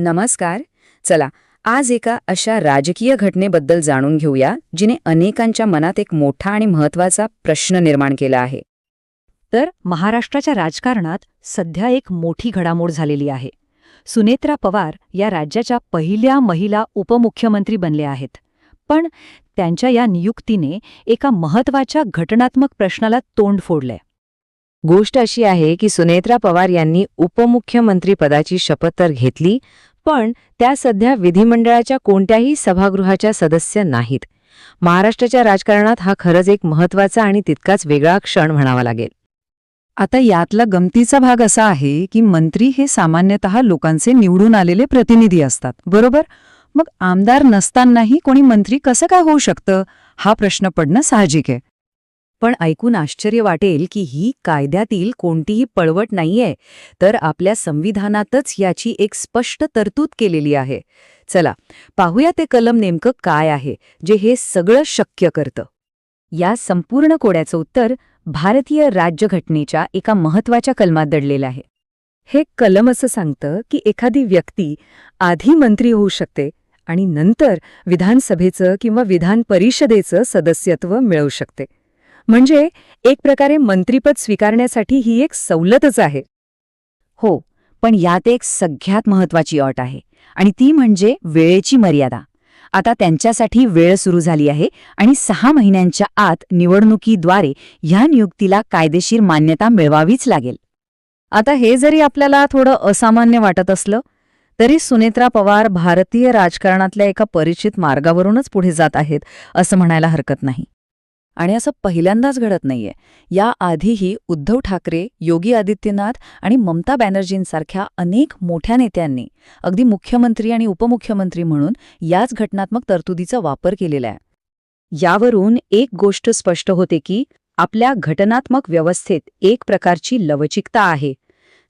नमस्कार. चला आज एका अशा राजकीय घटनेबद्दल जाणून घेऊया जिने अनेकांच्या मनात एक मोठा आणि महत्त्वाचा प्रश्न निर्माण केला आहे. तर महाराष्ट्राच्या राजकारणात सध्या एक मोठी घडामोड झालेली आहे. सुनेत्रा पवार या राज्याच्या पहिल्या महिला उपमुख्यमंत्री बनल्या आहेत. पण त्यांच्या या नियुक्तीने एका महत्त्वाच्या घटनात्मक प्रश्नाला तोंड फोडलंय. गोष्ट अशी आहे की सुनेत्रा पवार यांनी उपमुख्यमंत्री पदाची शपथ तर घेतली पण त्या सध्या विधिमंडळाच्या कोणत्याही सभागृहाच्या सदस्य नाहीत. महाराष्ट्राच्या राजकारणात हा खरंच एक महत्त्वाचा आणि तितकाच वेगळा क्षण म्हणावा लागेल. आता यातला गमतीचा भाग असा आहे की मंत्री हे सामान्यतः लोकांचे निवडून आलेले प्रतिनिधी असतात बरोबर? मग आमदार नसतानाही कोणी मंत्री कसं काय होऊ शकतं? हा प्रश्न पडणं साहजिक आहे. पण ऐकून आश्चर्य वाटेल की ही कायद्यातील कोणतीही पळवट नाहीये तर आपल्या संविधानातच याची एक स्पष्ट तरतूद केलेली आहे. चला पाहूया ते कलम नेमकं काय आहे जे हे सगळं शक्य करतं. या संपूर्ण कोड्याचं उत्तर भारतीय राज्यघटनेच्या एका महत्त्वाच्या कलमात दडलेलं आहे. हे कलम असं सांगतं की एखादी व्यक्ती आधी मंत्री होऊ शकते आणि नंतर विधानसभेचं किंवा विधान परिषदेचं सदस्यत्व मिळवू शकते. म्हणजे एक प्रकारे मंत्रीपद स्वीकारण्यासाठी ही एक सवलतच आहे. हो पण यात एक सगळ्यात महत्वाची अट आहे आणि ती म्हणजे वेळेची मर्यादा. आता त्यांच्यासाठी वेळ सुरू झाली आहे आणि सहा महिन्यांच्या आत निवडणुकीद्वारे ह्या नियुक्तीला कायदेशीर मान्यता मिळवावीच लागेल. आता हे जरी आपल्याला थोडं असामान्य वाटत असलं तरी सुनेत्रा पवार भारतीय राजकारणातल्या एका परिचित मार्गावरूनच पुढे जात आहेत असं म्हणायला हरकत नाही. आणि असं पहिल्यांदाच घडत नाहीये. याआधीही उद्धव ठाकरे योगी आदित्यनाथ आणि ममता बॅनर्जींसारख्या अनेक मोठ्या नेत्यांनी अगदी मुख्यमंत्री आणि उपमुख्यमंत्री म्हणून याच घटनात्मक तरतुदीचा वापर केलेला आहे. यावरून एक गोष्ट स्पष्ट होते की आपल्या घटनात्मक व्यवस्थेत एक प्रकारची लवचिकता आहे.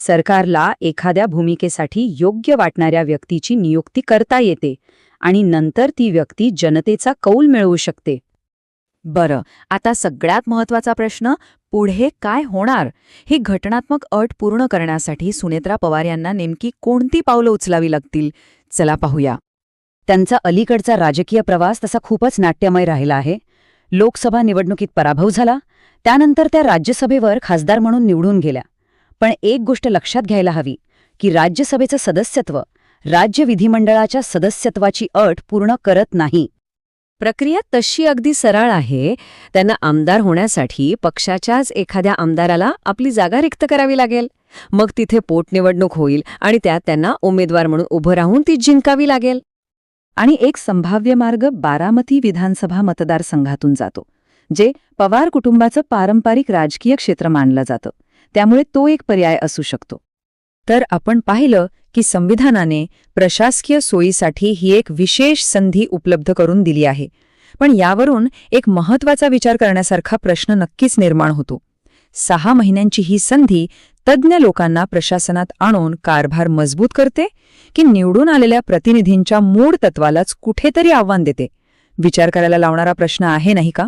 सरकारला एखाद्या भूमिकेसाठी योग्य वाटणाऱ्या व्यक्तीची नियुक्ती करता येते आणि नंतर ती व्यक्ती जनतेचा कौल मिळवू शकते. बरं आता सगळ्यात महत्त्वाचा प्रश्न पुढे काय होणार? ही घटनात्मक अट पूर्ण करण्यासाठी सुनेत्रा पवार यांना नेमकी कोणती पावलं उचलावी लागतील? चला पाहूया. त्यांचा अलीकडचा राजकीय प्रवास तसा खूपच नाट्यमय राहिला आहे. लोकसभा निवडणुकीत पराभव झाला त्यानंतर त्या राज्यसभेवर खासदार म्हणून निवडून गेल्या. पण एक गोष्ट लक्षात घ्यायला हवी की राज्यसभेचं सदस्यत्व राज्य विधिमंडळाच्या सदस्यत्वाची अट पूर्ण करत नाही. प्रक्रिया तशी अगदी सरळ आहे त्यांना आमदार होण्यासाठी पक्षाच्याच एखाद्या आमदाराला आपली जागा रिक्त करावी लागेल. मग तिथे पोटनिवडणूक होईल आणि त्यात त्यांना उमेदवार म्हणून उभं राहून ती जिंकावी लागेल. आणि एक संभाव्य मार्ग बारामती विधानसभा मतदारसंघातून जातो जे पवार कुटुंबाचं पारंपरिक राजकीय क्षेत्र मानलं जातं. त्यामुळे तो एक पर्याय असू शकतो. तर आपण पाहिलं की संविधानाने प्रशासकीय सोयीसाठी ही एक विशेष संधी उपलब्ध करून दिली आहे. पण यावरून एक महत्त्वाचा विचार करण्यासारखा प्रश्न नक्कीच निर्माण होतो. सहा महिन्यांची ही संधी तज्ज्ञ लोकांना प्रशासनात आणून कारभार मजबूत करते की निवडून आलेल्या प्रतिनिधींच्या मूळ तत्वालाच कुठेतरी आव्हान देते? विचार करायला लावणारा प्रश्न आहे नाही का?